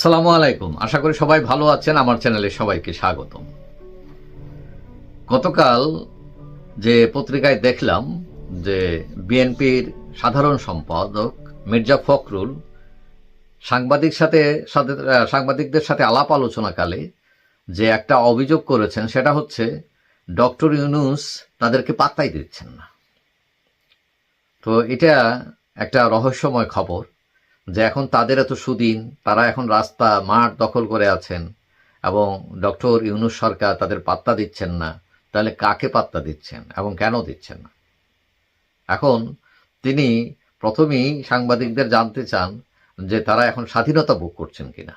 আসসালামু আলাইকুম। আশা করি সবাই ভালো আছেন। আমার চ্যানেলে সবাইকে স্বাগতম। গতকাল যে পত্রিকায় দেখলাম যে বিএনপির সাধারণ সম্পাদক মির্জা ফখরুল সাংবাদিক সাথে সাংবাদিকদের সাথে আলাপ আলোচনাকালে যে একটা অভিযোগ করেছেন, সেটা হচ্ছে ডক্টর ইউনুস তাদেরকে পাত্তাই দিচ্ছেন না। তো এটা একটা রহস্যময় খবর। যে এখন তাদের এত সুদিন, তারা এখন রাস্তা মাঠ দখল করে আছেন এবং ডক্টর ইউনুস সরকার তাদের পাত্তা দিচ্ছেন না। তাহলে কাকে পাত্তা দিচ্ছেন এবং কেন দিচ্ছেন না? এখন তিনি প্রথমেই সাংবাদিকদের জানতে চান যে তারা এখন স্বাধীনতা ভোগ করছেন কিনা।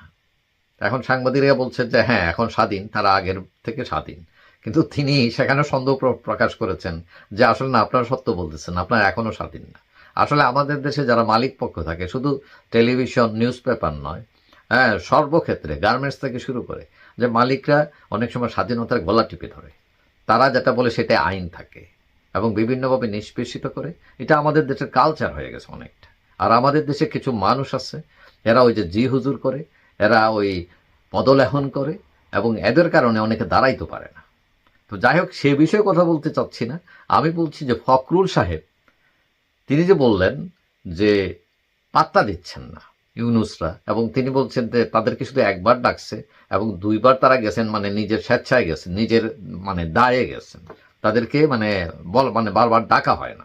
এখন সাংবাদিকরা বলছেন যে হ্যাঁ এখন স্বাধীন, তারা আগের থেকে স্বাধীন। কিন্তু তিনি সেখানে সন্দেহ প্র- প্রকাশ করেছেন যে আসলে না, আপনারা সত্য বলতেছেন, আপনারা এখনও স্বাধীন না। আসলে আমাদের দেশে যারা মালিক পক্ষ থাকে, শুধু টেলিভিশন নিউজ পেপার নয় হ্যাঁ সর্বক্ষেত্রে, গার্মেন্টস থেকে শুরু করে, যে মালিকরা অনেক সময় স্বাধীনতার গলা টিপে ধরে। তারা যেটা বলে সেটা আইন থাকে এবং বিভিন্নভাবে নিষ্পেষিত করে। এটা আমাদের দেশের কালচার হয়ে গেছে অনেকটা। আর আমাদের দেশে কিছু মানুষ আছে, এরা ওই যে জি হুজুর করে, এরা ওই পদলেহন করে এবং এদের কারণে অনেকে দাঁড়াইতে পারে না। তো যাই হোক, সে বিষয়ে কথা বলতে চাচ্ছি না। আমি বলছি যে ফখরুল সাহেব তিনি যে বললেন যে পাত্তা দিচ্ছেন না ইউনুসরা, এবং তিনি বলছেন যে তাদেরকে শুধু একবার ডাকছে এবং দুইবার তারা গেছেন মানে নিজের স্বেচ্ছায় গেছেন, নিজের মানে দায়ে গেছেন। তাদেরকে মানে বল মানে বারবার ডাকা হয় না।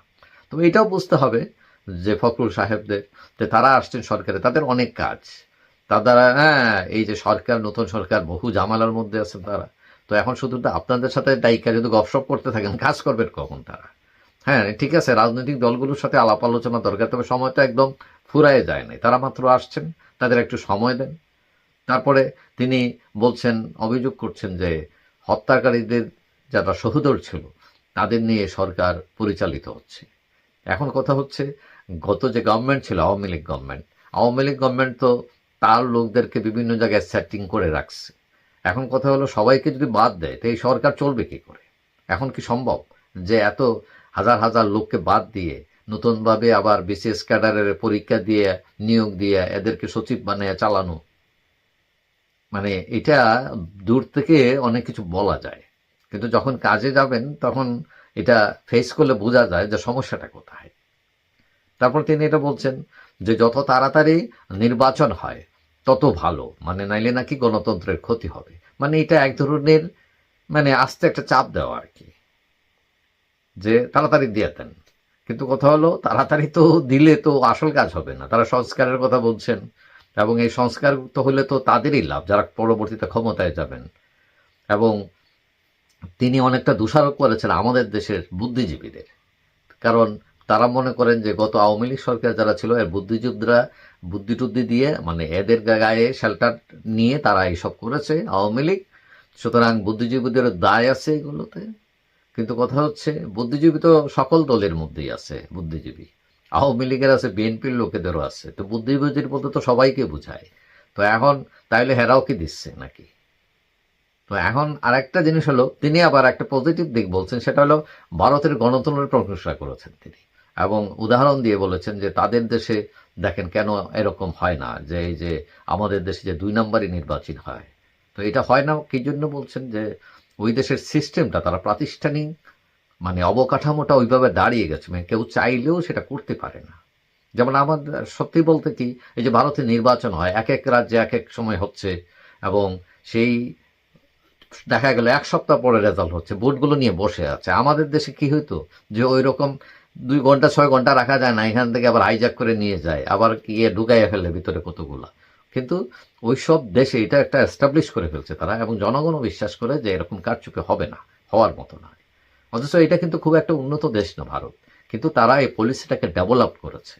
তো এটাও বুঝতে হবে যে ফখরুল সাহেবদের, যে তারা আসছেন সরকারে, তাদের অনেক কাজ। তারা হ্যাঁ এই যে সরকার, নতুন সরকার, বহু জামালার মধ্যে আছেন তারা। তো এখন শুধু আপনাদের সাথে ডাইকা যদি গপসপ করতে থাকেন, কাজ করবেন কখন তারা? হ্যাঁ ঠিক আছে, রাজনৈতিক দলগুলোর সাথে আলাপ আলোচনা দরকার, তবে সময়টা একদম ফুরায় যায় নাই। তারা মাত্র আসছেন, তাদের একটু সময় দেন। তারপরে তিনি বলছেন, অভিযোগ করছেন যে হত্যাকারীদের যারা সহোদর ছিল, তাদের নিয়ে সরকার পরিচালিত হচ্ছে। এখন কথা হচ্ছে, গত যে গভর্নমেন্ট ছিল, আওয়ামী লীগ গভর্নমেন্ট আওয়ামী লীগ গভর্নমেন্ট তো তার লোকদেরকে বিভিন্ন জায়গায় সেটিং করে রাখছে। এখন কথা হলো, সবাইকে যদি বাদ দেয়, তো এই সরকার চলবে কি করে? এখন কি সম্ভব যে এত হাজার হাজার লোককে বাদ দিয়ে নতুনভাবে আবার বিশেষ ক্যাডারের পরীক্ষা দিয়ে, নিয়োগ দিয়ে এদেরকে সচিব বানিয়ে চালানো। মানে এটা দূর থেকে অনেক কিছু বলা যায়। কিন্তু যখন কাজে যাবেন, তখন এটা ফেস করলে বোঝা যায় যে সমস্যাটা কোথায়। তারপর তিনি এটা বলছেন যে, যত তাড়াতাড়ি নির্বাচন হয়, তত ভালো। মানে নাইলে নাকি গণতন্ত্রের ক্ষতি হবে। মানে এটা এক ধরনের মানে আস্তে একটা চাপ দেওয়া আর কি। যে তাড়াতাড়ি দিয়ে দেন। কিন্তু কথা হলো, তাড়াতাড়ি তো দিলে তো আসল কাজ হবে না। তারা সংস্কারের কথা বলছেন এবং এই সংস্কার তো হলে তো তাদেরই লাভ, যারা পরবর্তীতে ক্ষমতায় যাবেন। এবং তিনি অনেকটা দোষারোপ করেছেন আমাদের দেশের বুদ্ধিজীবীদের। কারণ তারা মনে করেন যে গত আওয়ামী লীগ সরকার যারা ছিল, এর বুদ্ধিযোদ্ধরা বুদ্ধি টুদ্ধি দিয়ে মানে এদের গায়ে শেল্টার নিয়ে তারা এইসব করেছে আওয়ামী লীগ। সুতরাং বুদ্ধিজীবীদের দায় আছে এগুলোতে। কিন্তু কথা হচ্ছে, বুদ্ধিজীবী তো সকল দলের মধ্যেই আছে, বুদ্ধিজীবী। আওয়ামী লীগের আছে, বিএনপির লোকেদেরও আছে। তো বুদ্ধিজীবীর মধ্যে তো সবাইকে বোঝায়। তো এখন তাইলে হেরাও কি দিচ্ছে নাকি? তো এখন আরেকটা জিনিস হলো, তিনি আবার একটা পজিটিভ দিক বলছেন, সেটা হলো ভারতের গণতন্ত্রের প্রশংসা করেছেন তিনি। এবং উদাহরণ দিয়ে বলেছেন যে তাদের দেশে দেখেন কেন এরকম হয় না, যে এই যে আমাদের দেশে যে দুই নম্বরই নির্বাচন হয়। তো এটা হয় না, কি জন্য বলছেন যে ওই দেশের সিস্টেমটা তারা প্রাতিষ্ঠানিক মানে অবকাঠামোটা ওইভাবে দাঁড়িয়ে গেছে। মানে কেউ চাইলেও সেটা করতে পারে না। যেমন আমাদের সত্যি বলতে কি, এই যে ভারতে নির্বাচন হয়, এক এক রাজ্যে এক এক সময় হচ্ছে, এবং সেই দেখা গেল এক সপ্তাহ পরে রেজাল্ট হচ্ছে বোর্ডগুলো নিয়ে বসে আছে। আমাদের দেশে কি হইতো, যে ওই রকম দুই ঘণ্টা, ছয় ঘণ্টা রাখা যায় না, এখান থেকে আবার হাইজ্যাক করে নিয়ে যায়, আবার গিয়ে ঢুকাইয়া ফেলে ভিতরে কতগুলা। কিন্তু ওই সব দেশে এটা একটা এস্টাবলিশ করে ফেলছে তারা এবং জনগণও বিশ্বাস করে যে এরকম কারচুপি হবে না, হওয়ার মতো না অথচ এটা কিন্তু খুব একটা উন্নত দেশ না ভারত, কিন্তু তারা এই পলিসিটাকে ডেভেলপ করেছে।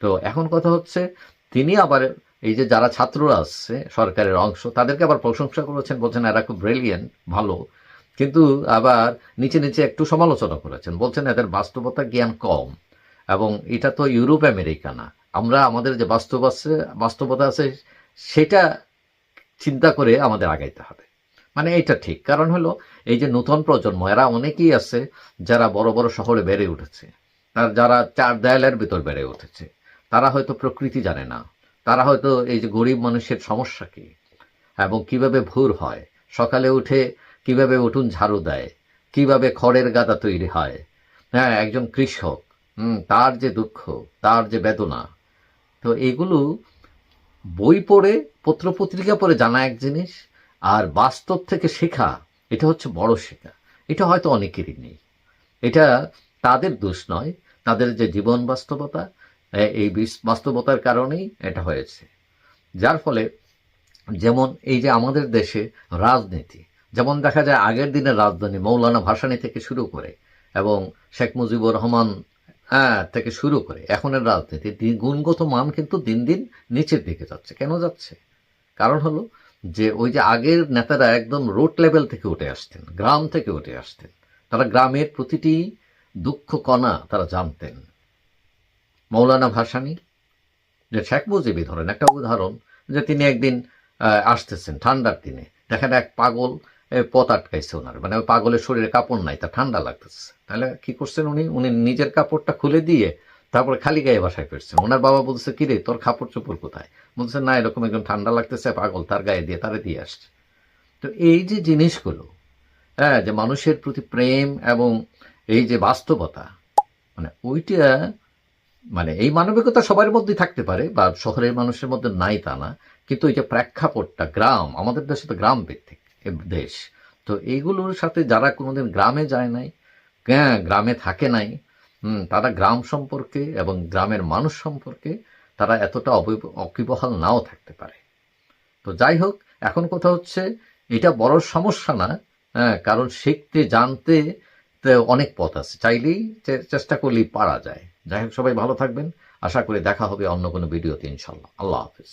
তো এখন কথা হচ্ছে, তিনি আবার এই যে যারা ছাত্ররা আসছে, সরকারের অংশ, তাদেরকে আবার প্রশংসা করেছেন, বলছেন এরা খুব ব্রিলিয়েন্ট ভালো, কিন্তু আবার নিচে নিচে একটু সমালোচনা করেছেন, বলছেন এদের বাস্তবতা জ্ঞান কম, এবং এটা তো ইউরোপ আমেরিকা না। আমরা আমাদের যে বাস্তব আছে বাস্তবতা আছে সেটা চিন্তা করে আমাদের আগাইতে হবে। মানে এটা ঠিক। কারণ হলো এই যে নতুন প্রজন্ম এরা অনেকেই আছে যারা বড় বড় শহরে বেড়ে উঠেছে। তার যারা চার দেয়ালের ভিতর বেড়ে উঠেছে তারা হয়তো প্রকৃতি জানে না। তারা হয়তো এই যে গরিব মানুষের সমস্যা কি এবং কীভাবে ভোর হয় সকালে উঠে কীভাবে উঠুন ঝাড়ু দেয় কীভাবে খড়ের গাদা তৈরি হয়। হ্যাঁ একজন কৃষক হুম, তার যে দুঃখ তার যে বেদনা তো এগুলো বই পড়ে, পত্রপত্রিকা পড়ে জানা এক জিনিস, আর বাস্তব থেকে শেখা, এটা হচ্ছে বড় শেখা। এটা হয়তো অনেকেরই নেই। এটা তাদের দোষ নয়, তাদের যে জীবন বাস্তবতা এই বিস- বাস্তবতার কারণেই এটা হয়েছে। যার ফলে যেমন এই যে আমাদের দেশে রাজনীতি, যেমন দেখা যায় আগের দিনের রাজধানী মৌলানা ভাসানী থেকে শুরু করে, এবং শেখ মুজিবুর রহমান হ্যাঁ থেকে শুরু করে। এখনের রাজনীতি গুণগত মান কিন্তু দিন দিন নিচের দিকে যাচ্ছে। কেন যাচ্ছে? কারণ হলো যে ওই যে আগের নেতারা একদম রোড লেভেল থেকে উঠে আসতেন, গ্রাম থেকে উঠে আসতেন। তারা গ্রামের প্রতিটি দুঃখ কণা তারা জানতেন। মৌলানা ভাসানী, যে শেখ মুজিবই ধরেন, একটা উদাহরণ যে তিনি একদিন আসতেছেন ঠান্ডার দিনে। দেখেন এক পাগল পথ আটকাইছে ওনার। মানে ওই পাগলের শরীরে কাপড় নাই, তা ঠান্ডা লাগতেছে। তাহলে কি করছেন উনি? উনি নিজের কাপড়টা খুলে দিয়ে তারপরে খালি গায়ে বাসায় ফিরছেন। ওনার বাবা বলছে, কিরে, তোর কাপড় চোপড় কোথায়? বলছে, না, এরকম একজন ঠান্ডা লাগতেছে, পাগল, তার গায়ে দিয়ে, তারে দিয়ে আসছে। তো এই যে জিনিসগুলো হ্যাঁ যে মানুষের প্রতি প্রেম এবং এই যে বাস্তবতা মানে ওইটা মানে এই মানবিকতা সবার মধ্যেই থাকতে পারে, বা শহরের মানুষের মধ্যে নাই তা না। কিন্তু এই যে প্রেক্ষাপটটা, গ্রাম, আমাদের দেশে তো গ্রাম ভিত্তিক। দেশ। তো এইগুলোর সাথে যারা কোনোদিন গ্রামে যায় নাই হ্যাঁ গ্রামে থাকে নাই তারা গ্রাম সম্পর্কে এবং গ্রামের মানুষ সম্পর্কে তারা এতটা অকিবহাল নাও থাকতে পারে। তো যাই হোক, এখন কথা হচ্ছে, এটা বড় সমস্যা না হ্যাঁ কারণ শিখতে, জানতে অনেক পথ আছে। চাইলেই চেষ্টা করলেই পারা যায়। যাই হোক, সবাই ভালো থাকবেন। আশা করি দেখা হবে অন্য কোনো ভিডিওতে ইনশাল্লাহ আল্লাহ হাফিজ।